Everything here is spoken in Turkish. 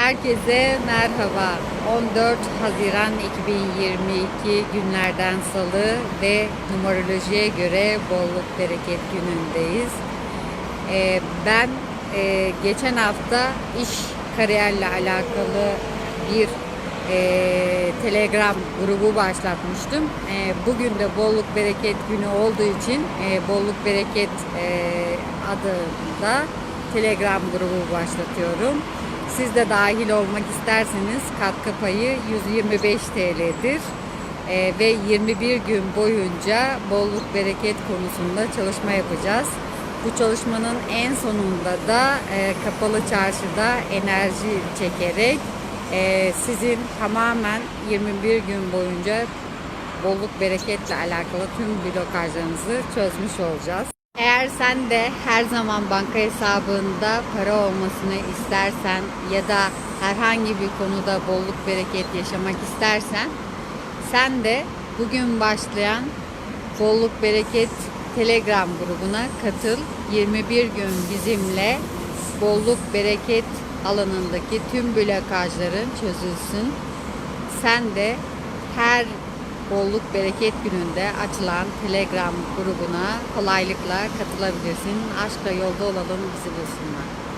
Herkese merhaba. 14 Haziran 2022 günlerden salı ve numarolojiye göre bolluk bereket günündeyiz. Ee, ben e, geçen hafta iş kariyerle alakalı bir e, telegram grubu başlatmıştım. E, bugün de bolluk bereket günü olduğu için e, bolluk bereket adında telegram grubu başlatıyorum. Siz de dahil olmak isterseniz katkı payı 125 TL'dir. E, ve 21 gün boyunca bolluk bereket konusunda çalışma yapacağız. Bu çalışmanın en sonunda da e, kapalı çarşıda enerji çekerek e, sizin tamamen 21 gün boyunca bolluk bereketle alakalı tüm blokajlarınızı çözmüş olacağız. Eğer sen de her zaman banka hesabında para olmasını istersen ya da herhangi bir konuda bolluk bereket yaşamak istersen sen de bugün başlayan bolluk bereket Telegram grubuna katıl. 21 gün bizimle bolluk bereket alanındaki tüm blokajların çözülsün. Sen de her bolluk bereket gününde açılan Telegram grubuna kolaylıkla katılabilirsin. Aşkla yolda olalım bizi bulsunlar.